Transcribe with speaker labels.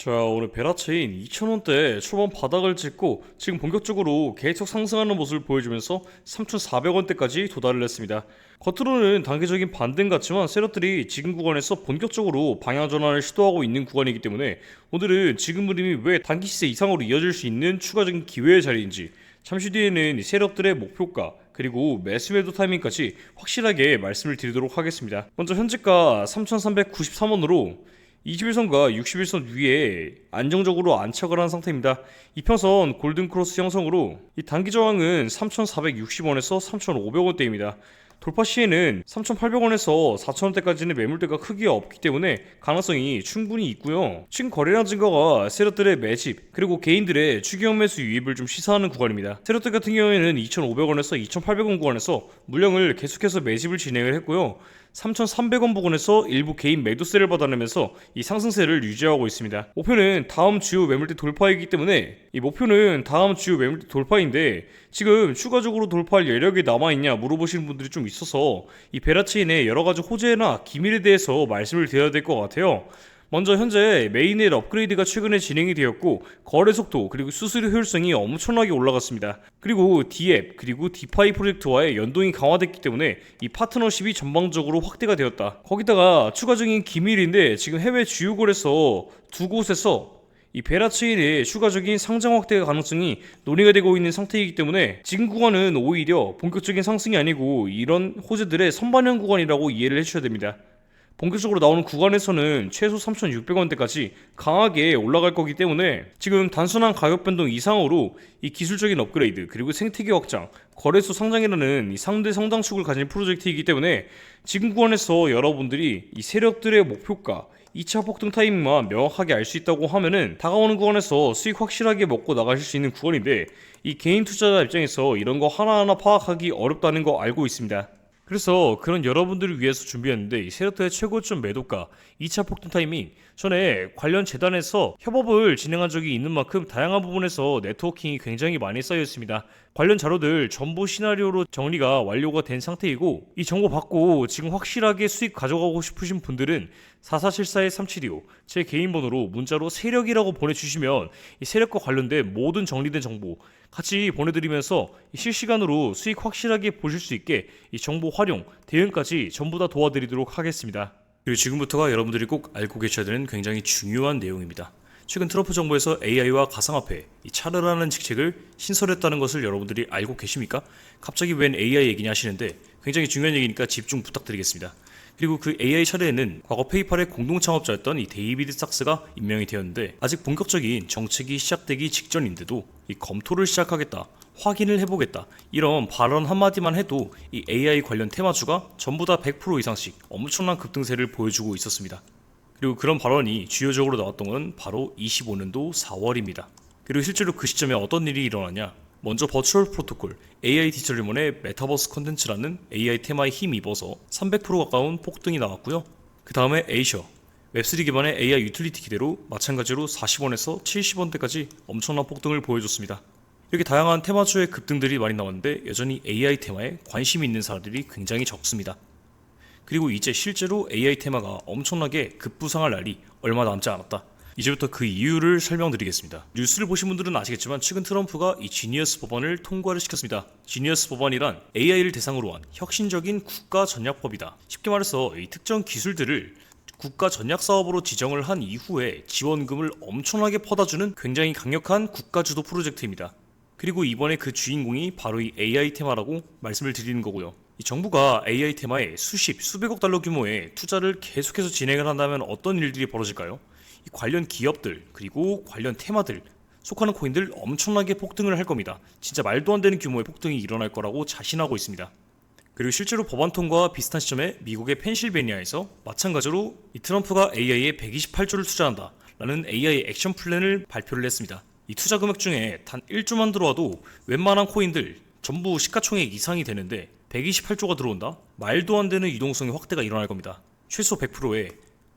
Speaker 1: 자 오늘 베라체인 2,000원대 초반 바닥을 찍고 지금 본격적으로 계속 상승하는 모습을 보여주면서 3,400원대까지 도달을 했습니다. 겉으로는 단기적인 반등 같지만 세력들이 지금 구간에서 본격적으로 방향 전환을 시도하고 있는 구간이기 때문에 오늘은 지금 흐름이 왜 단기 시세 이상으로 이어질 수 있는 추가적인 기회의 자리인지 잠시 뒤에는 이 세력들의 목표가 그리고 매수 매도 타이밍까지 확실하게 말씀을 드리도록 하겠습니다. 먼저 현재가 3,393원으로 21선과 61선 위에 안정적으로 안착을 한 상태입니다. 이평선 골든크로스 형성으로 이 단기 저항은 3,460원에서 3,500원대입니다. 돌파 시에는 3,800원에서 4,000원대까지는 매물대가 크게 없기 때문에 가능성이 충분히 있고요. 지금 거래량 증가가 세력들의 매집 그리고 개인들의 추경 매수 유입을 좀 시사하는 구간입니다. 세력들 같은 경우에는 2,500원에서 2,800원 구간에서 물량을 계속해서 매집을 진행을 했고요. 3,300원 부근에서 일부 개인 매도세를 받아내면서 이 상승세를 유지하고 있습니다. 목표는 다음 주요 매물대 돌파이기 때문에 이 목표는 다음 주요 매물대 돌파인데 지금 추가적으로 돌파할 여력이 남아있냐 물어보시는 분들이 좀 있어서 이 베라체인의 여러 가지 호재나 기밀에 대해서 말씀을 드려야 될 것 같아요. 먼저 현재 메인의 업그레이드가 최근에 진행이 되었고 거래 속도 그리고 수수료 효율성이 엄청나게 올라갔습니다. 그리고 D앱 그리고 디파이 프로젝트와의 연동이 강화됐기 때문에 이 파트너십이 전방적으로 확대가 되었다. 거기다가 추가적인 기밀인데 지금 해외 주요 거래소 두 곳에서 이 베라체인의 추가적인 상장 확대 가능성이 논의가 되고 있는 상태이기 때문에 지금 구간은 오히려 본격적인 상승이 아니고 이런 호재들의 선반영 구간이라고 이해를 해주셔야 됩니다. 본격적으로 나오는 구간에서는 최소 3,600원대까지 강하게 올라갈 거기 때문에 지금 단순한 가격 변동 이상으로 이 기술적인 업그레이드 그리고 생태계 확장, 거래소 상장이라는 이 상대 성장축을 가진 프로젝트이기 때문에 지금 구간에서 여러분들이 이 세력들의 목표가 2차 폭등 타이밍만 명확하게 알 수 있다고 하면은 다가오는 구간에서 수익 확실하게 먹고 나가실 수 있는 구간인데 이 개인 투자자 입장에서 이런 거 하나하나 파악하기 어렵다는 거 알고 있습니다. 그래서 그런 여러분들을 위해서 준비했는데 이 세력들의 최고점 매도가 2차 폭등 타이밍 전에 관련 재단에서 협업을 진행한 적이 있는 만큼 다양한 부분에서 네트워킹이 굉장히 많이 쌓여 있습니다. 관련 자료들 전부 시나리오로 정리가 완료가 된 상태이고 이 정보 받고 지금 확실하게 수익 가져가고 싶으신 분들은 4474-3725 제 개인 번호로 문자로 세력이라고 보내주시면 이 세력과 관련된 모든 정리된 정보 같이 보내드리면서 이 실시간으로 수익 확실하게 보실 수 있게 이 정보 활용, 대응까지 전부 다 도와드리도록 하겠습니다. 그리고 지금부터가 여러분들이 꼭 알고 계셔야 되는 굉장히 중요한 내용입니다. 최근 트럼프 정부에서 AI와 가상화폐, 이 차르라는 직책을 신설했다는 것을 여러분들이 알고 계십니까? 갑자기 웬 AI 얘기냐 하시는데 굉장히 중요한 얘기니까 집중 부탁드리겠습니다. 그리고 그 AI 차례에는 과거 페이팔의 공동 창업자였던 이 데이비드 sak스가 임명이 되었는데 아직 본격적인 정책이 시작되기 직전인데도 이 검토를 시작하겠다. 확인을 해보겠다. 이런 발언 한마디만 해도 이 AI 관련 테마주가 전부 다 100% 이상씩 엄청난 급등세를 보여주고 있었습니다. 그리고 그런 발언이 주요적으로 나왔던 건 바로 25년도 4월입니다. 그리고 실제로 그 시점에 어떤 일이 일어나냐? 먼저 버추얼 프로토콜 AI 디지털리몬의 메타버스 컨텐츠라는 AI 테마에 힘입어서 300% 가까운 폭등이 나왔고요. 그 다음에 에이셔 웹3 기반의 AI 유틸리티 기대로 마찬가지로 40원에서 70원대까지 엄청난 폭등을 보여줬습니다. 이렇게 다양한 테마주의 급등들이 많이 나왔는데 여전히 AI 테마에 관심이 있는 사람들이 굉장히 적습니다. 그리고 이제 실제로 AI 테마가 엄청나게 급부상할 날이 얼마 남지 않았다. 이제부터 그 이유를 설명드리겠습니다. 뉴스를 보신 분들은 아시겠지만 최근 트럼프가 이 지니어스 법안을 통과를 시켰습니다. 지니어스 법안이란 AI를 대상으로 한 혁신적인 국가 전략법이다. 쉽게 말해서 이 특정 기술들을 국가 전략 사업으로 지정을 한 이후에 지원금을 엄청나게 퍼다주는 굉장히 강력한 국가 주도 프로젝트입니다. 그리고 이번에 그 주인공이 바로 이 AI 테마라고 말씀을 드리는 거고요. 이 정부가 AI 테마에 수십, 수백억 달러 규모의 투자를 계속해서 진행을 한다면 어떤 일들이 벌어질까요? 이 관련 기업들 그리고 관련 테마들 속하는 코인들 엄청나게 폭등을 할 겁니다. 진짜 말도 안 되는 규모의 폭등이 일어날 거라고 자신하고 있습니다. 그리고 실제로 법안 통과와 비슷한 시점에 미국의 펜실베니아에서 마찬가지로 이 트럼프가 AI에 128조를 투자한다 라는 AI 액션 플랜을 발표를 했습니다. 이 투자 금액 중에 단 1조만 들어와도 웬만한 코인들 전부 시가총액 이상이 되는데 128조가 들어온다? 말도 안 되는 유동성의 확대가 일어날 겁니다. 최소 100%에